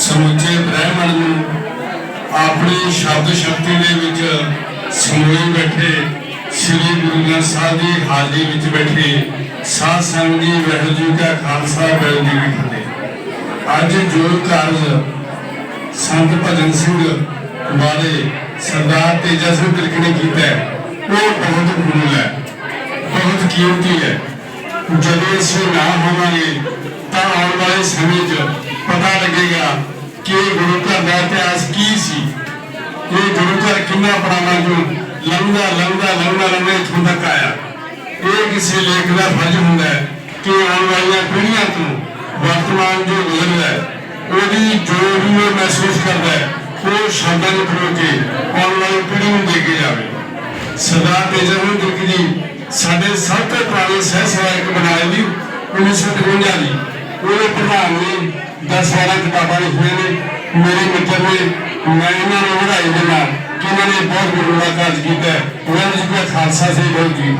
ਸਮੁੱਚੇ ਬ੍ਰਹਿਮੰਡ ਨੂੰ ਆਪਣੀ ਸ਼ਬਦ ਸ਼ਕਤੀ ਦੇ ਵਿੱਚ ਸਮੋਏ ਬੈਠੇ ਸ੍ਰੀ ਗੁਰੂ ਗ੍ਰੰਥ ਸਾਹਿਬ ਦੀ ਹਾਜ਼ਰੀ ਵਿੱਚ ਬੈਠੇ ਸਾਧ ਸੰਗਤ ਜੀ ਵਾਹਿਗੁਰੂ ਜੀ ਕਾ ਖਾਲਸਾ, ਵਾਹਿਗੁਰੂ ਜੀ ਕੀ ਫਤਿਹ। ਅੱਜ ਜੋ ਕਾਰਜ ਸੰਤ ਭਜਨ ਸਿੰਘ ਵਾਲੇ ਸਰਦਾਰ ਤੇਜਾ ਸਿੰਘ ਤਿਲਕ ਨੇ ਕੀਤਾ ਉਹ ਬਹੁਤ ਮੂਲ ਹੈ, ਬਹੁਤ ਕੀਮਤੀ ਹੈ। ਜਦੋਂ ਅਸੀਂ ਨਾ ਹੋਵਾਂਗੇ ਤਾਂ ਆਉਣ ਵਾਲੇ ਸਮੇਂ 'ਚ ਪਤਾ ਲੱਗੇਗਾ ਕਿ ਇਹ ਗੁਰੂ ਘਰ ਦਾ ਇਤਿਹਾਸ ਕੀ ਸੀ? ਇਹ ਗੁਰੂ ਘਰ ਕਿੰਨਾ ਪੁਰਾਣਾ ਜੋ ਲੰਘਦਾ ਲੰਘਦਾ ਲੰਘਦਾ ਲੰਘਦਾ ਇੱਥੋਂ ਤੱਕ ਆਇਆ। ਇਹ ਕਿਸੇ ਲੇਖ ਦਾ ਫਰਜ਼ ਹੁੰਦਾ ਹੈ ਕਿ ਆਉਣ ਵਾਲੀਆਂ ਪੀੜ੍ਹੀਆਂ ਤੋਂ ਵਰਤਮਾਨ ਜੋ ਗੁਜ਼ਰਦਾ ਹੈ, ਉਹਦੀ ਜੋ ਵੀ ਉਹ ਮਹਿਸੂਸ ਕਰਦਾ ਹੈ, ਉਹ ਸ਼ਬਦਾਂ ਨੂੰ ਖੜੋ ਕੇ ਆਉਣ ਵਾਲੀ ਪੀੜ੍ਹੀ ਨੂੰ ਦੇ ਕੇ ਜਾਵੇ। ਸਰਦਾਰ ਤੇਜਨ ਦੁਰਗ ਜੀ, ਸਾਡੇ ਸਭ ਤੋਂ ਪੁਰਾਣੇ ਸਹਿ ਸਹਾਇਕ ਬਣਾਏ ਵੀ 1953 ਦੀ, ਉਹਦੇ ਪ੍ਰਧਾਨ ਨੇ 10 12 ਕਿਤਾਬਾਂ ਲਿਖੀਆਂ ਨੇ। ਮੇਰੇ ਮਿੱਤਰ ਨੇ ਮੈਂ ਇਹਨਾਂ ਨੂੰ ਵਧਾਈ ਦਿੰਦਾ ਕਿ ਇਹਨਾਂ ਨੇ ਬਹੁਤ ਗੁਰੂ ਦਾ ਕਾਰਜ ਕੀਤਾ ਹੈ ਉਹਨਾਂ ਜੀ ਦਾ ਖਾਲਸਾ ਸੇ ਬਹੁਤ ਜੀ।